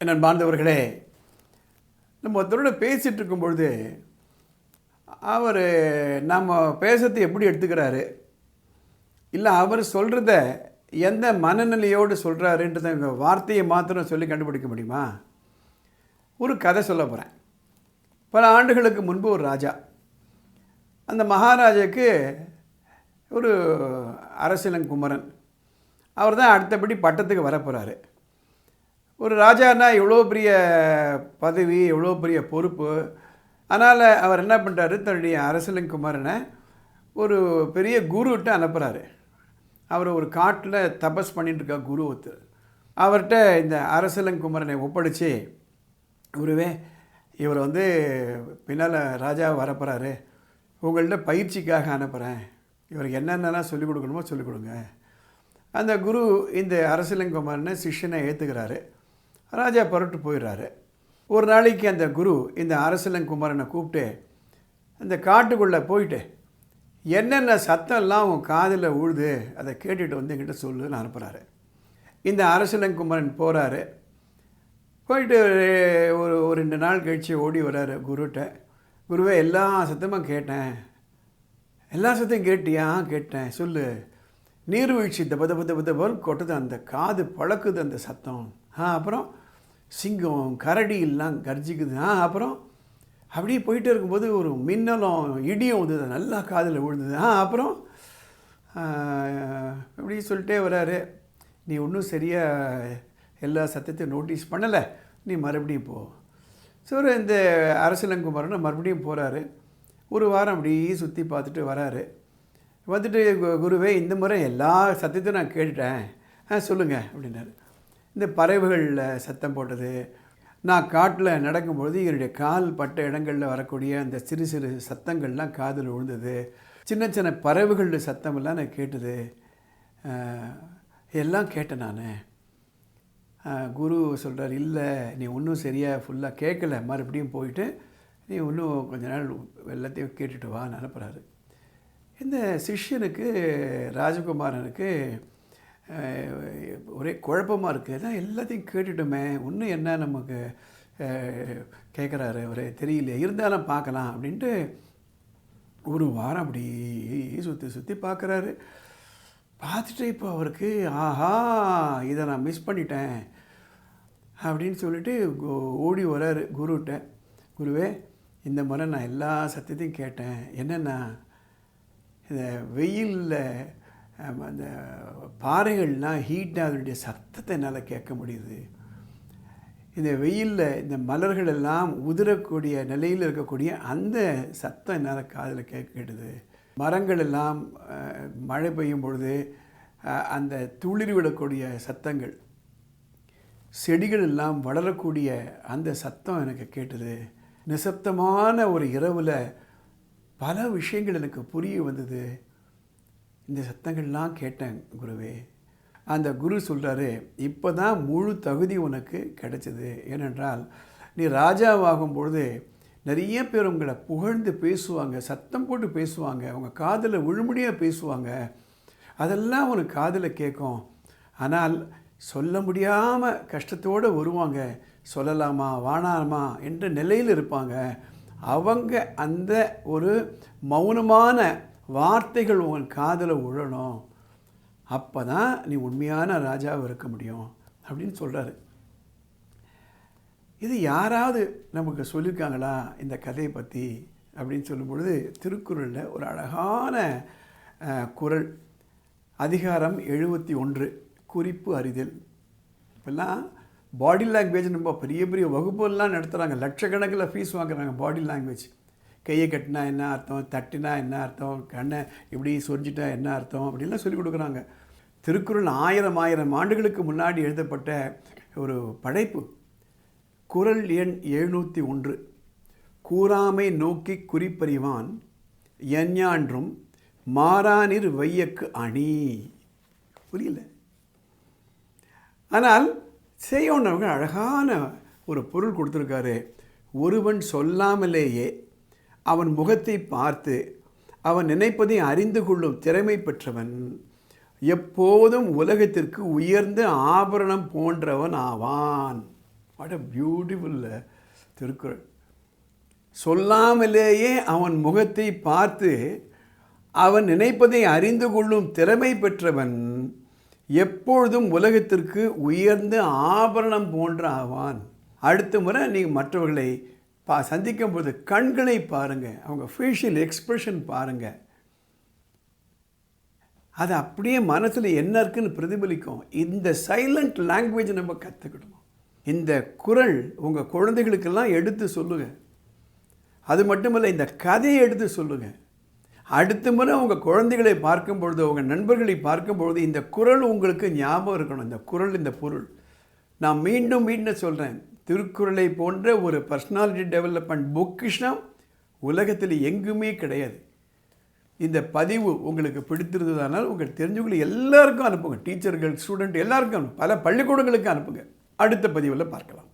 என்ன பாந்தவர்களே நம்ம ஒருத்தரோட பேசிகிட்டு இருக்கும் பொழுது அவர் நம்ம பேசுறது எப்படி எடுத்துக்கிறாரு? இல்லை அவர் சொல்கிறத எந்த மனநிலையோடு சொல்கிறாருன்றத வார்த்தையை மாத்திரம் சொல்லி கண்டுபிடிக்க முடியுமா? ஒரு கதை சொல்ல போகிறேன் பல ஆண்டுகளுக்கு முன்பு ஒரு ராஜா அந்த மகாராஜாவுக்கு ஒரு அரசியலங்குமரன் அவர் தான் அடுத்தபடி பட்டத்துக்கு வரப்போகிறாரு ஒரு ராஜானா எவ்வளோ பெரிய பதவி எவ்வளோ பெரிய பொறுப்பு? அதனால் அவர் என்ன பண்ணுறாரு தன்னுடைய அரசலங்குமாரனை ஒரு பெரிய குருவிட்ட அனுப்புகிறாரு அவர் ஒரு காட்டில் தபஸ் பண்ணிட்டு குரு ஒருத்தர். அவர்கிட்ட இந்த அரசலங்குமரனை ஒப்படைச்சி குருவே இவர் வந்து பின்னால் ராஜா வரப்போகிறாரு உங்கள்கிட்ட பயிற்சிக்காக அனுப்புகிறேன் இவருக்கு என்னென்னலாம் சொல்லிக் கொடுக்கணுமோ சொல்லிக் கொடுங்க. அந்த குரு இந்த அரசலங்குமாரனை சிஷ்யனை ஏற்றுக்கிறாரு ராஜா புறட்டு போயிடுறாரு ஒரு நாளைக்கு அந்த குரு இந்த அரசலங்குமாரனை கூப்பிட்டு அந்த காட்டுக்குள்ளே போயிட்டு என்னென்ன சத்தம்லாம் உன் காதில் உழுது அதை கேட்டுட்டு வந்து என்கிட்ட சொல்லுன்னு அனுப்புகிறாரு இந்த அரசலங்குமரன் போகிறாரு போயிட்டு ஒரு ஒரு ரெண்டு நாள் கழித்து ஓடி வர்றாரு குருகிட்ட குருவே எல்லா சத்தமும் கேட்டேன். எல்லா சத்தையும் கேட்டியா? கேட்டேன். சொல்லு. நீர்வீழ்ச்சி தப தப தப தபல் கொட்டுது. அந்த காது பழக்குது அந்த சத்தம். ஆ அப்புறம் சிங்கம் கரடி எல்லாம் கர்ஜிக்குது. ஆ அப்புறம் அப்படியே போயிட்டு இருக்கும்போது ஒரு மின்னலும் இடியும் வந்து நல்லா காதில் விழுந்தது. ஆ அப்புறம் இப்படி சொல்லிட்டே வராரு. நீ ஒன்றும் சரியாக எல்லா சத்தத்தையும் நோட்டீஸ் பண்ணலை. நீ மறுபடியும் போ. ஸோ இந்த அரசலங்குமரன் மறுபடியும் போகிறாரு ஒரு வாரம் அப்படியே சுற்றி பார்த்துட்டு வராரு. வந்துட்டு கு- குருவே இந்த முறை எல்லா சத்தத்தையும் நான் கேட்டுட்டேன். ஆ சொல்லுங்கள் அப்படின்னாரு. இந்த பறவைகளில் சத்தம் போட்டது நான் காட்டில் நடக்கும்பொழுது என்னுடைய கால் பட்ட இடங்களில் வரக்கூடிய அந்த சிறு சிறு சத்தங்கள்லாம் காதில் விழுந்தது. சின்ன சின்ன பறவைகளில் சத்தமெல்லாம் நான் கேட்டது. எல்லாம் கேட்டேன் நான். குரு சொல்கிறார் இல்லை நீ ஒன்றும் சரியாக ஃபுல்லாக கேட்கல. மறுபடியும் போயிட்டு நீ இன்னும் கொஞ்ச நாள் எல்லாத்தையும் கேட்டுட்டு வான்னு அனுப்புகிறாரு இந்த சிஷ்யனுக்கு ராஜகுமாரனுக்கு ஒரே குழப்பமாக இருக்குது அதான் எல்லாத்தையும் கேட்டுட்டோமே. ஒன்று என்ன நமக்கு கேட்குறாரு ஒரே தெரியல இருந்தாலும் பார்க்கலாம் அப்படின்ட்டு ஒரு வாரம் அப்படி சுற்றி சுற்றி பார்க்குறாரு. பார்த்துட்டு இப்போ அவருக்கு ஆஹா இதை நான் மிஸ் பண்ணிட்டேன். அப்படின்னு சொல்லிட்டு ஓடி வராரு குருகிட்ட குருவே இந்த முறை நான் எல்லா சத்தியத்தையும் கேட்டேன். என்னென்னா இந்த வெயிலில் அந்த பாறைகள்லாம் ஹீட்டாக அதனுடைய சத்தத்தை என்னால் கேட்க முடியுது. இந்த வெயிலில் இந்த மலர்கள் எல்லாம் உதிரக்கூடிய நிலையில் இருக்கக்கூடிய அந்த சத்தம் என்னால் காதில் கேட்கிடுது மரங்கள் எல்லாம் மழை பெய்யும் பொழுது அந்த துளிர் விடக்கூடிய சத்தங்கள் செடிகள் எல்லாம் வளரக்கூடிய அந்த சத்தம் எனக்கு கேட்டது. நிசப்தமான ஒரு இரவில் பல விஷயங்கள் எனக்கு புரிய வந்தது. இந்த சத்தங்கள்லாம் கேட்டேன் குருவே. அந்த குரு சொல்கிறாரு இப்போ தான் முழு தகுதி உனக்கு கிடைச்சது. ஏனென்றால் நீ ராஜாவாகும் பொழுது நிறைய பேர் உங்களை புகழ்ந்து பேசுவாங்க சத்தம் போட்டு பேசுவாங்க. அவங்க காதில் விழுமுடியாக பேசுவாங்க. அதெல்லாம் உனக்கு காதில் கேட்கும். ஆனால் சொல்ல முடியாமல் கஷ்டத்தோடு வருவாங்க. சொல்லலாமா வாணாமா என்ற நிலையில் இருப்பாங்க. அவங்க அந்த ஒரு மௌனமான வார்த்தைகள் உன் காதில் உழணும். அப்போ தான் நீ உண்மையான ராஜாவாக இருக்க முடியும் அப்படின்னு சொல்கிறாரு இது யாராவது நமக்கு சொல்லியிருக்காங்களா இந்த கதையை பற்றி அப்படின்னு சொல்லும் பொழுது திருக்குறளில் ஒரு அழகான குரல். குறள் அதிகாரம் எழுபத்தி ஒன்று குறிப்பு அறிதல். இப்போல்லாம் பாடி லாங்குவேஜ் நம்ம பெரிய பெரிய வகுப்புகள்லாம் நடத்துகிறாங்க லட்சக்கணக்கில் ஃபீஸ் வாங்குறாங்க பாடி லாங்குவேஜ் கையை கட்டினா என்ன அர்த்தம்? தட்டினா என்ன அர்த்தம்? கண்ணை இப்படி சொரிஞ்சிட்டா என்ன அர்த்தம்? அப்படின்லாம் சொல்லிக் கொடுக்குறாங்க. திருக்குறள் ஆயிரம் ஆயிரம் ஆண்டுகளுக்கு முன்னாடி எழுதப்பட்ட ஒரு படைப்பு. குறள் எண் எழுநூற்றி ஒன்று. கூறாமை நோக்கி குறிப்பறிவான் எஞ்ஞான்றும் மாறானிர் வையக்கு அணி. புரியல? ஆனால் செய்யோன்னவங்க அழகான ஒரு பொருள் கொடுத்துருக்காரு. ஒருவன் சொல்லாமலேயே அவன் முகத்தை பார்த்து அவன் நினைப்பதை அறிந்து கொள்ளும் திறமை பெற்றவன் எப்போதும் உலகத்திற்கு உயர்ந்த ஆபரணம் போன்றவன் ஆவான். What a beautiful Thirukkural. சொல்லாமலேயே அவன் முகத்தை பார்த்து அவன் நினைப்பதை அறிந்து கொள்ளும் திறமை பெற்றவன் எப்பொழுதும் உலகத்திற்கு உயர்ந்த ஆபரணம் போன்ற ஆவான். அடுத்த முறை நீங்கள் மற்றவர்களை பா சந்திக்கும் போது கண்களை பாருங்கள் அவங்க ஃபேஷியல் எக்ஸ்ப்ரெஷன் பாருங்கள் அது அப்படியே மனசில் என்ன இருக்குன்னு பிரதிபலிக்கும். இந்த சைலண்ட் லாங்குவேஜ் நம்ம கற்றுக்கிடணும் இந்த குரல் உங்கள் குழந்தைகளுக்கெல்லாம் எடுத்து சொல்லுங்கள் அது மட்டுமல்ல இந்த கதையை எடுத்து சொல்லுங்கள் அடுத்த முறை உங்கள் குழந்தைகளை பார்க்கும் பொழுது உங்கள் நண்பர்களை பார்க்கும் பொழுது இந்த குரல் உங்களுக்கு ஞாபகம் இருக்கணும். இந்த குரல் இந்த பொருள். நான் மீண்டும் மீண்டும் சொல்கிறேன் திருக்குறளை போன்ற ஒரு பர்சனாலிட்டி டெவலப்மெண்ட் பொக்கிஷம் உலகத்தில் எங்குமே கிடையாது. இந்த பதிவு உங்களுக்கு பிடித்திருந்ததானால் உங்கள் தெரிஞ்சவங்களை எல்லாருக்கும் அனுப்புங்க. டீச்சர்கள் ஸ்டூடெண்ட் எல்லாருக்கும் பல பள்ளிக்கூடங்களுக்கு அனுப்புங்க. அடுத்த பதிவில் பார்க்கலாம்.